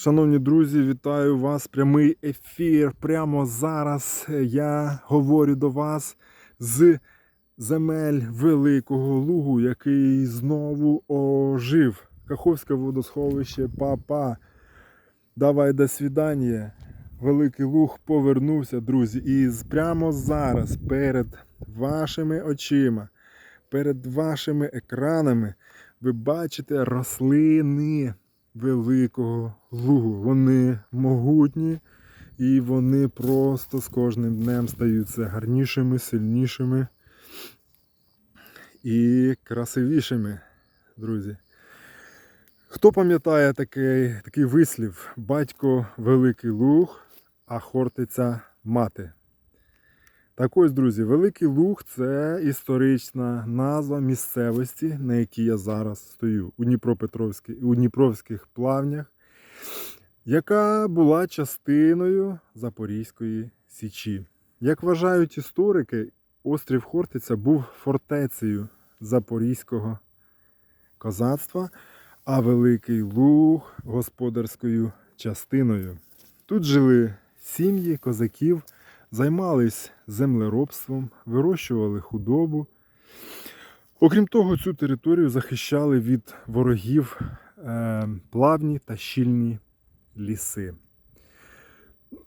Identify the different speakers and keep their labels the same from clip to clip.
Speaker 1: Шановні друзі, вітаю вас. Прямий ефір. Прямо зараз я говорю до вас з земель Великого Лугу, який знову ожив. Каховське водосховище, папа. Давай до свидання. Великий Луг повернувся, друзі. І прямо зараз перед вашими очима, перед вашими екранами ви бачите рослини великого лугу. Вони могутні і вони просто з кожним днем стають все гарнішими, сильнішими і красивішими, друзі. Хто пам'ятає такий, такий вислів? Батько великий луг, а хортиця мати. Так ось, друзі, Великий Луг це історична назва місцевості, на якій я зараз стою у у Дніпровських плавнях, яка була частиною Запорізької Січі. Як вважають історики, острів Хортиця був фортецею Запорізького козацтва, а Великий Луг господарською частиною. Тут жили сім'ї козаків займались землеробством, вирощували худобу. Окрім того, цю територію захищали від ворогів е, плавні та щільні ліси.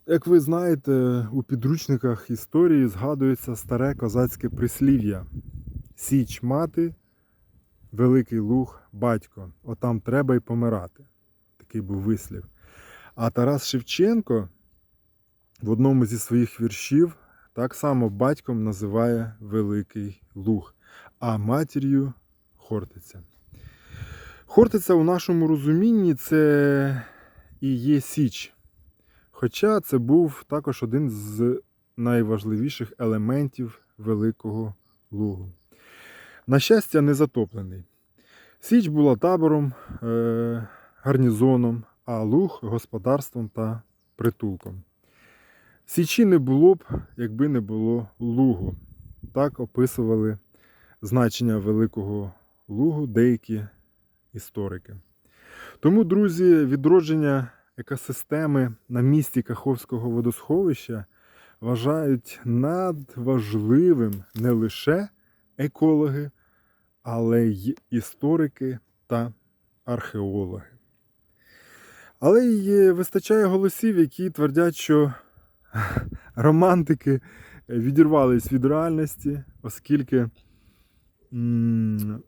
Speaker 1: Як ви знаєте, у підручниках історії згадується старе козацьке прислів'я Січ мати, Великий Луг батько. Отам треба й помирати. Такий був вислів. А Тарас Шевченко в одному зі своїх віршів так само батьком називає Великий Луг, а матір'ю Хортиця. Хортиця у нашому розумінні це і є Січ. Хоча це був також один з найважливіших елементів Великого Лугу. На щастя, не затоплений. Січ була табором, е- гарнізоном, а луг господарством та притулком. Січі не було б, якби не було лугу. Так описували значення Великого Лугу деякі історики. Тому, друзі, відродження екосистеми на місці Каховського водосховища вважають надважливим не лише екологи, але й історики та археологи. Але й вистачає голосів, які твердять, що романтики відірвались від реальності, оскільки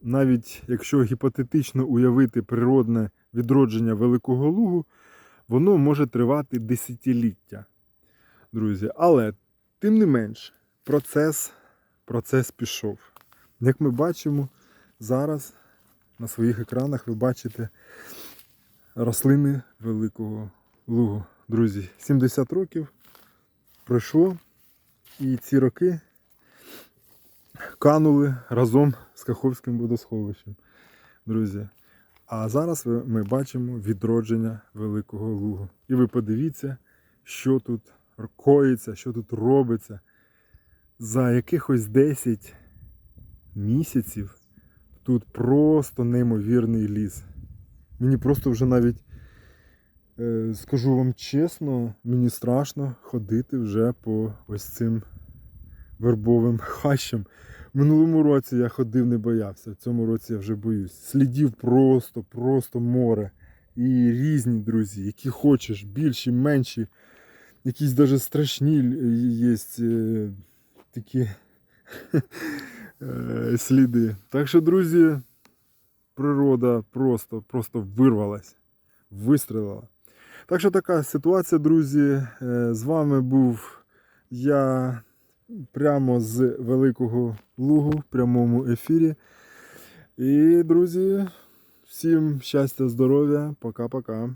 Speaker 1: навіть якщо гіпотетично уявити природне відродження Великого Лугу, воно може тривати десятиліття, друзі. Але, тим не менш, процес, процес пішов. Як ми бачимо, зараз на своїх екранах ви бачите рослини Великого Лугу. Друзі, 70 років пройшло, і ці роки канули разом з Каховським водосховищем, друзі. А зараз ми бачимо відродження Великого Лугу. І ви подивіться, що тут коїться, що тут робиться. За якихось 10 місяців тут просто неймовірний ліс. Мені просто вже навіть Скажу вам чесно, мені страшно ходити вже по ось цим вербовим хащам. Минулому році я ходив, не боявся, в цьому році я вже боюсь. Слідів просто, просто море. І різні, друзі, які хочеш, більші, менші, якісь навіть страшні є е, такі е, сліди. Так що, друзі, природа просто, просто вирвалась, вистрілила. Так що така ситуація, друзі. Е, З вами був я прямо з Великого Лугу в прямому ефірі. І, друзі, всім щастя, здоров'я, пока-пока.